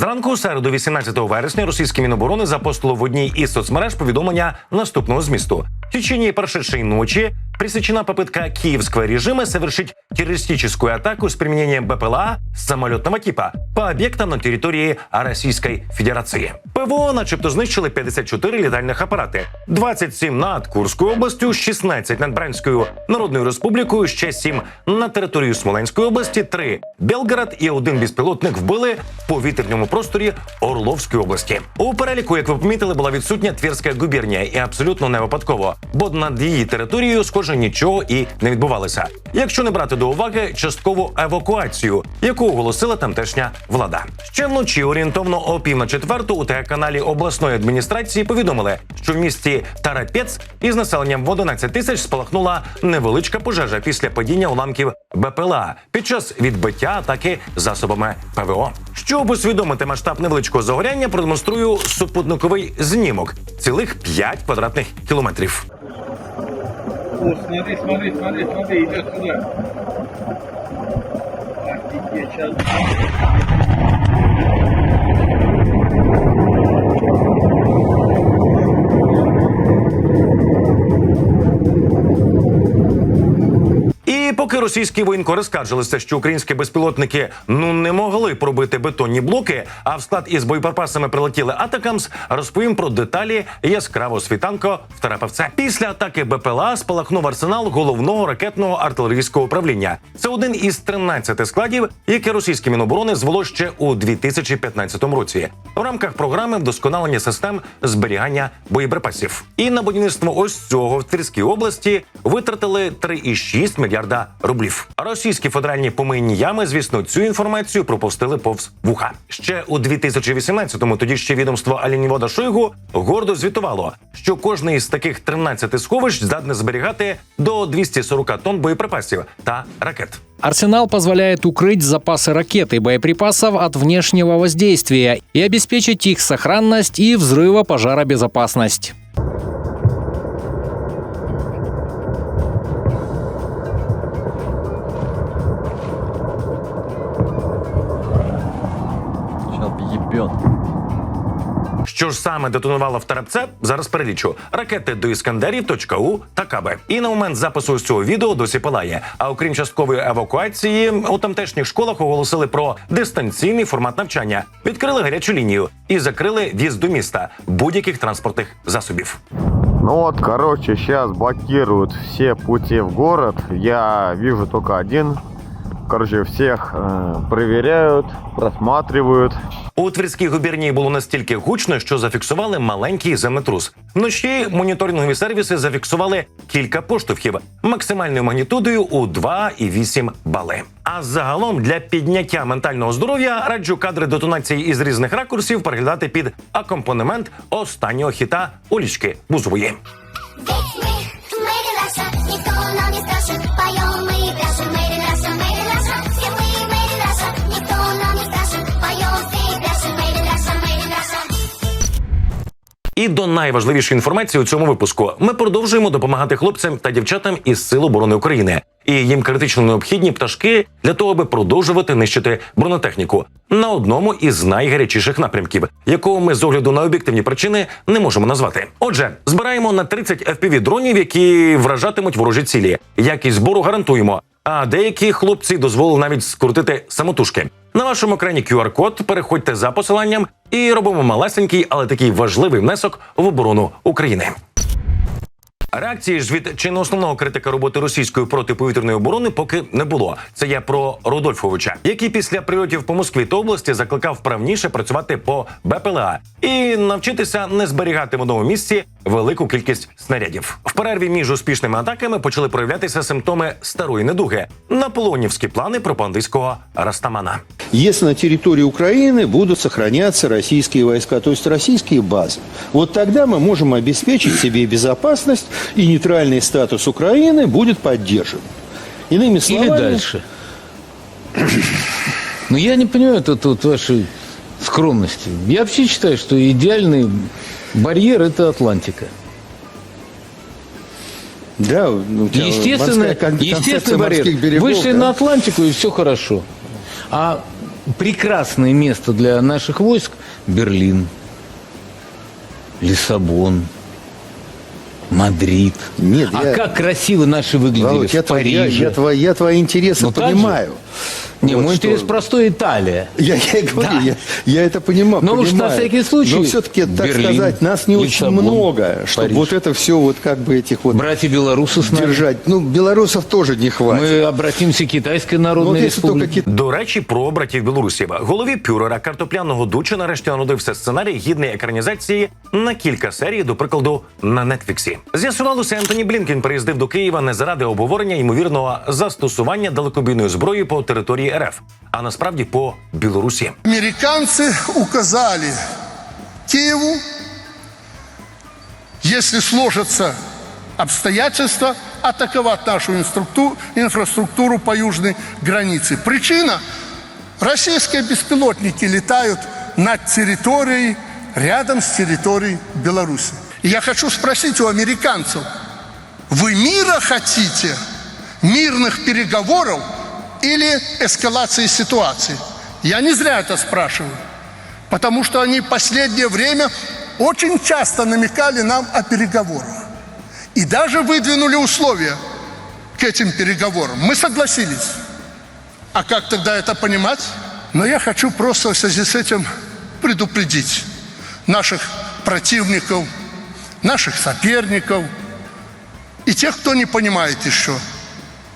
Зранку середу, 18 вересня, російські міноборони запостило в одній із соцмереж повідомлення наступного змісту. В течение прошедшей ночи пресечена попытка киевского режима совершить террористическую атаку с применением БПЛА самолетного типа по объектам на території Російської Федерації. ПВО, начебто, знищили 54 літальних апарати, 27 над Курською областю, 16 над Брянською Народною Республікою, ще 7 на територію Смоленської області, 3 Белгород і один безпілотник вбили в повітряному просторі Орловської області. У переліку, як ви помітили, була відсутня Тверська губернія, і абсолютно не випадково, бо над її територією, схоже, нічого і не відбувалося. Якщо не брати до уваги часткову евакуацію, яку оголосила тамтешня влада. Ще вночі орієнтовно о пів на четверту у телеканалі обласної адміністрації повідомили, що в місті Тарапець із населенням в 11 тисяч спалахнула невеличка пожежа після падіння уламків БПЛА під час відбиття атаки засобами ПВО. Щоб усвідомити масштаб невеличкого загоряння, продемонструю супутниковий знімок цілих 5 квадратних кілометрів. Osmanlı, İsmail, İsmail, İsmail Bey ile kılın. Artık geçen... Російські воєнкори скаржилися, що українські безпілотники ну не могли пробити бетонні блоки, а в склад із боєприпасами прилетіли Атакамс, розповім про деталі яскраво світанко в Терапевце. Після атаки БПЛА спалахнув арсенал головного ракетного артилерійського управління. Це один із 13 складів, які російські міноборони звело ще у 2015 році в рамках програми вдосконалення систем зберігання боєприпасів. І на будівництво ось цього в Тверській області витратили 3,6 мільярда рублів. Російські федеральні помийні ями, звісно, цю інформацію пропустили повз вуха. Ще у 2018-му тоді ще відомство Алінівода Шойгу гордо звітувало, що кожне із таких 13 сховищ здатне зберігати до 240 тонн боєприпасів та ракет. Арсенал позволяет укрыть запасы ракет и боеприпасов от внешнего воздействия и обеспечить их сохранность и взрыва Ебет. Що ж саме детонувало в Тарапце, зараз перелічу ракети до іскандерів, .у та Каби. І на момент запису з цього відео досі палає. А окрім часткової евакуації, у тамтешніх школах оголосили про дистанційний формат навчання, відкрили гарячу лінію і закрили в'їзд до міста будь-яких транспортних засобів. Ну вот, короче, сейчас блокируют все пути в город. Я вижу только один. Короче, всех э, проверяют, просматривают. У Тверській губернії було настільки гучно, що зафіксували маленький землетрус. Вночі моніторингові сервіси зафіксували кілька поштовхів максимальною магнітудою у 2,8 бали. А загалом для підняття ментального здоров'я раджу кадри детонації із різних ракурсів переглядати під акомпанемент останнього хіта Олічки Бузової. І до найважливішої інформації у цьому випуску ми продовжуємо допомагати хлопцям та дівчатам із Сил оборони України. І їм критично необхідні пташки для того, аби продовжувати нищити бронетехніку на одному із найгарячіших напрямків, якого ми з огляду на об'єктивні причини не можемо назвати. Отже, збираємо на 30 fpv дронів, які вражатимуть ворожі цілі. Якість збору гарантуємо. А деякі хлопці дозволили навіть скрутити самотужки. На вашому екрані QR-код переходьте за посиланням і робимо малесенький, але такий важливий внесок в оборону України. Реакції ж від чи основного критика роботи російської протиповітряної оборони поки не було. Це я про Рудольфовича, який після прильотів по Москві та області закликав правніше працювати по БПЛА і навчитися не зберігати в одному місці велику кількість снарядів. В перерві між успішними атаками почали проявлятися симптоми старої недуги наполеонівські плани пропагандистського Растамана. если на территории Украины будут сохраняться российские войска, то есть российские базы. Вот тогда мы можем обеспечить себе безопасность, и нейтральный статус Украины будет поддержан. Иными Или словами, дальше. Но я не понимаю тут вот вашей скромности. Я вообще считаю, что идеальный барьер – это Атлантика. да, ну, Естественно, естественный барьер. берегов, Вышли да? на Атлантику, и все хорошо. А прекрасное место для наших войск Берлин, Лиссабон, Мадрид. Нет, а я- как красиво наши выглядели Володь, я, в твои, я, Париже. я твои, я твои интересы Ну, так же. понимаю. Не, Вот мой что- интерес простой Италия. Я, я и говорю, Да. я, я это понимаю. Но уж на понимаю. всякий случай Но все-таки, так Берлин, сказать, нас не очень Лиссабон, много, чтобы Париж. вот это все вот как бы этих вот Братья белорусы с нами. держать. Ну, белорусов тоже не хватит. Мы обратимся к Китайской Ну, вот Народной если только Республике. Китай. До речі, про братів білорусів. Голові Пюрера картопляного дуча нарешті народився сценарій гідний екранізації на кілька серій, до прикладу, на Нетфліксі. З'ясувалося, Ентоні Блінкен приїздив до Києва не заради обговорення ймовірного застосування далекобійної зброї по території РФ, а насправді по Білорусі. Американцы указали Киеву, если сложатся обстоятельства, атаковать нашу инструкту- инфраструктуру по южной границе. Причина – российские беспилотники летают над территорией, рядом с территорией Беларуси. И я хочу спросить у американцев, вы мира хотите, мирных переговоров или эскалации ситуации? Я не зря это спрашиваю, потому что они в последнее время очень часто намекали нам о переговорах. И даже выдвинули условия к этим переговорам. Мы согласились. А как тогда это понимать? Но я хочу просто в связи с этим предупредить наших противников, наших соперников и тех, кто не понимает еще.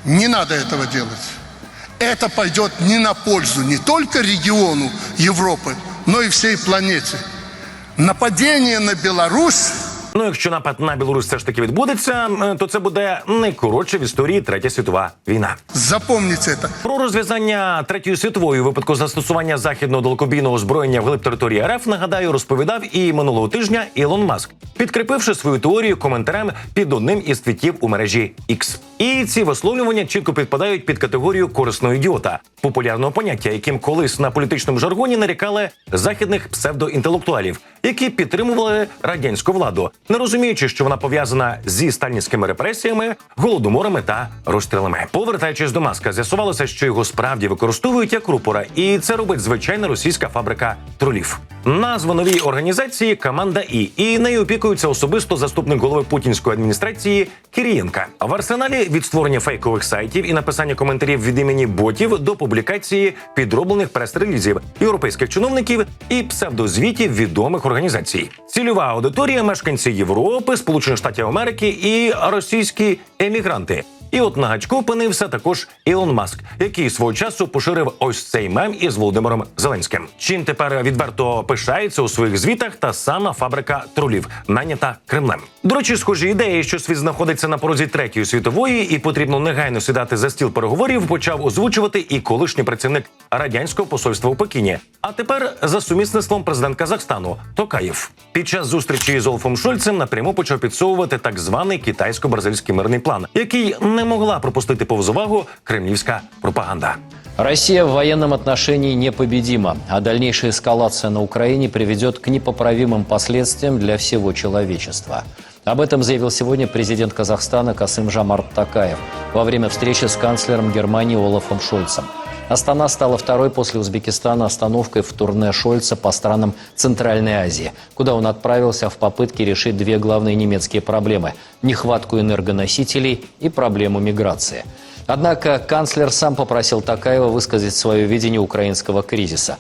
Не надо этого делать. Это пойдет не на пользу не только региону Европы, но и всей планете. Нападение на Беларусь Ну, якщо напад на Білорусь все ж таки відбудеться, е, то це буде найкоротша в історії третя світова війна. Запомните это. Про розв'язання третьої світової у випадку застосування західного далекобійного озброєння вглиб території РФ, нагадаю, розповідав і минулого тижня Ілон Маск, підкріпивши свою теорію коментарем під одним із твітів у мережі X. І ці висловлювання чітко підпадають під категорію корисного ідіота, популярного поняття, яким колись на політичному жаргоні нарікали західних псевдоінтелектуалів, які підтримували радянську владу, не розуміючи, що вона пов'язана зі сталінськими репресіями, голодоморами та розстрілами. Повертаючись до маска, з'ясувалося, що його справді використовують як рупора, і це робить звичайна російська фабрика тролів. Назва новій організації команда І, і нею опікується особисто заступник голови путінської адміністрації Кирієнка. В арсеналі від створення фейкових сайтів і написання коментарів від імені ботів до публікації підроблених прес-релізів європейських чиновників і псевдозвітів відомих організацій. Цільова аудиторія мешканці Європи, Сполучених Штатів Америки і російські емігранти. І от на гачку опинився також Ілон Маск, який свого часу поширив ось цей мем із Володимиром Зеленським. Чим тепер відверто пишається у своїх звітах та сама фабрика тролів, нанята Кремлем. До речі, схожі ідеї, що світ знаходиться на порозі третьої світової, і потрібно негайно сідати за стіл переговорів, почав озвучувати і колишній працівник радянського посольства у Пекіні. А тепер за сумісництвом президент Казахстану Токаєв. Під час зустрічі з Олфом Шольцем напряму почав підсовувати так званий китайсько-бразильський мирний план, який не могла пропустити повз увагу кремлівська пропаганда. Россия в военном отношении непобедима, а дальнейшая эскалация на Украине приведет к непоправимым последствиям для всего человечества. Об этом заявил сегодня президент Казахстана Касым Жамарт Такаев во время встречи с канцлером Германии Олафом Шольцем. Астана стала второй после Узбекистана остановкой в турне Шольца по странам Центральной Азии, куда он отправился в попытке решить две главные немецкие проблемы – нехватку энергоносителей и проблему миграции. Однако канцлер сам попросил Такаева высказать свое видение украинского кризиса.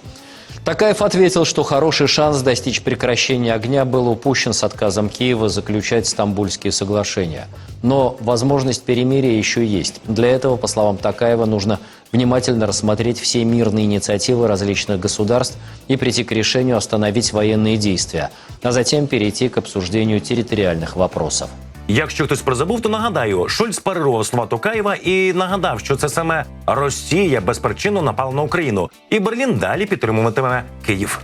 Такаев ответил, что хороший шанс достичь прекращения огня был упущен с отказом Киева заключать стамбульские соглашения. Но возможность перемирия еще есть. Для этого, по словам Такаева, нужно внимательно рассмотреть все мирные инициативы различных государств и прийти к решению остановить военные действия, а затем перейти к обсуждению территориальных вопросов. Якщо хтось призабув, то нагадаю, Шольц парирував слова Токаєва і нагадав, що це саме Росія безпричинно напала на Україну, і Берлін далі підтримуватиме Київ.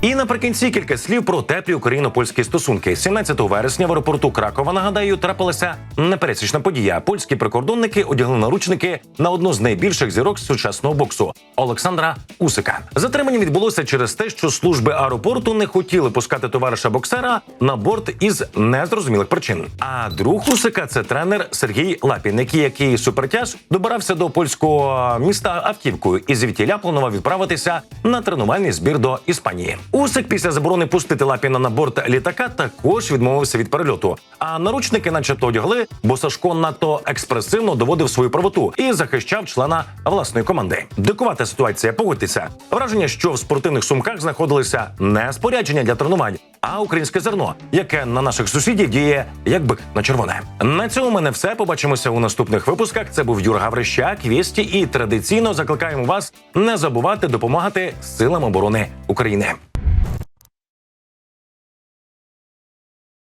І наприкінці кілька слів про теплі україно-польські стосунки. 17 вересня в аеропорту Кракова нагадаю трапилася непересічна подія. Польські прикордонники одягли наручники на одну з найбільших зірок сучасного боксу Олександра Усика. Затримання відбулося через те, що служби аеропорту не хотіли пускати товариша боксера на борт із незрозумілих причин. А друг Усика це тренер Сергій Лапін, який, який супертяж добирався до польського міста автівкою і звідтіля планував відправитися на тренувальний збір до Іспанії. Усик після заборони пустити Лапіна на борт літака також відмовився від перельоту. А наручники, начебто, одягли, бо Сашко надто експресивно доводив свою правоту і захищав члена власної команди. Дикувата ситуація, погодьтеся. Враження, що в спортивних сумках знаходилися не спорядження для тренувань, а українське зерно, яке на наших сусідів діє як бик на червоне. На цьому мене все. Побачимося у наступних випусках. Це був Юр Гаврищак, Вісті, і традиційно закликаємо вас не забувати допомагати силам оборони України.